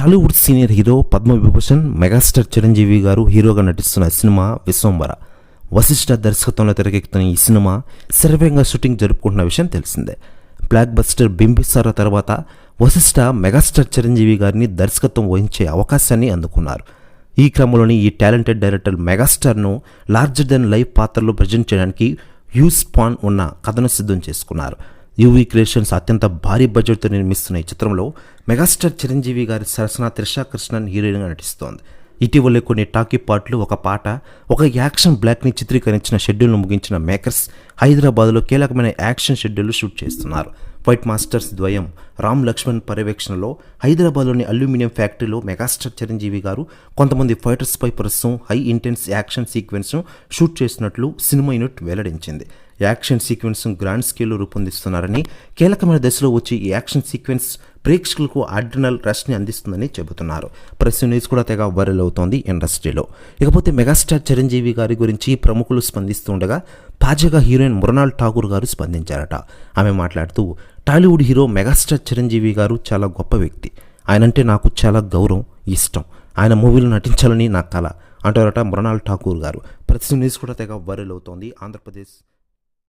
Tollywood senior hero Padma Vibhushan megastar Chiranjeevi garu హీరోగా నటిస్తున్న cinema Vishwambhara Vashishtha దర్శకత్వంలో తెరకెక్కుతున్న ఈ సినిమా శరవేగంగా షూటింగ్ జరుపుకుంటున్న విషయం తెలిసిందే. బ్లాక్ బస్టర్ బింబిసార తర్వాత వశిష్ఠ మెగాస్టార్ చిరంజీవి గారిని దర్శకత్వం వహించే అవకాశాన్ని అందుకున్నారు. ఈ క్రమంలోని ఈ టాలెంటెడ్ డైరెక్టర్ మెగాస్టార్ను లార్జర్ దెన్ లైఫ్ పాత్రలో ప్రజెంట్ చేయడానికి యూస్ పాన్ ఉన్న కథను సిద్ధం చేసుకున్నారు. యూవీ క్రియేషన్స్ అత్యంత భారీ బడ్జెట్తో నిర్మిస్తున్న ఈ చిత్రంలో మెగాస్టార్ చిరంజీవి గారి సరసన త్రిషా కృష్ణన్ హీరోయిన్గా నటిస్తోంది. ఇటీవలే కొన్ని టాకీ పాటలు ఒక పాట ఒక యాక్షన్ బ్లాక్ని చిత్రీకరించిన షెడ్యూల్ను ముగించిన మేకర్స్ హైదరాబాద్లో కీలకమైన యాక్షన్ షెడ్యూల్ షూట్ చేస్తున్నారు. వైట్ మాస్టర్స్ ద్వయం. రామ్ లక్ష్మణ్ పర్యవేక్షణలో హైదరాబాద్లోని అల్యూమినియం ఫ్యాక్టరీలో మెగాస్టార్ చిరంజీవి గారు కొంతమంది ఫైటర్స్ పై ప్రస్తుతం హై ఇంటెన్స్ యాక్షన్ సీక్వెన్స్ను షూట్ చేసినట్లు సినిమా యూనిట్ వెల్లడించింది. యాక్షన్ సీక్వెన్స్ గ్రాండ్ స్కేల్లో రూపొందిస్తున్నారని కీలకమైన దశలో వచ్చి ఈ యాక్షన్ సీక్వెన్స్ ప్రేక్షకులకు ఆర్డినల్ రష్ని అందిస్తుందని చెబుతున్నారు. ప్రెస్ న్యూస్ కూడా తెగ వైరల్ అవుతోంది ఇండస్ట్రీలో. ఇకపోతే మెగాస్టార్ చిరంజీవి గారి గురించి ప్రముఖులు స్పందిస్తుండగా తాజాగా హీరోయిన్ మృణాల్ ఠాగూర్ గారు స్పందించారట. ఆమె మాట్లాడుతూ టాలీవుడ్ హీరో మెగాస్టార్ చిరంజీవి గారు చాలా గొప్ప వ్యక్తి. ఆయనంటే నాకు చాలా గౌరవం ఇష్టం. ఆయన మూవీలో నటించాలని నా కళ అంటారట మృణాల్ ఠాకూర్ గారు. ప్రతి న్యూస్ కూడా తెగ వైరల్ అవుతోంది. ఆంధ్రప్రదేశ్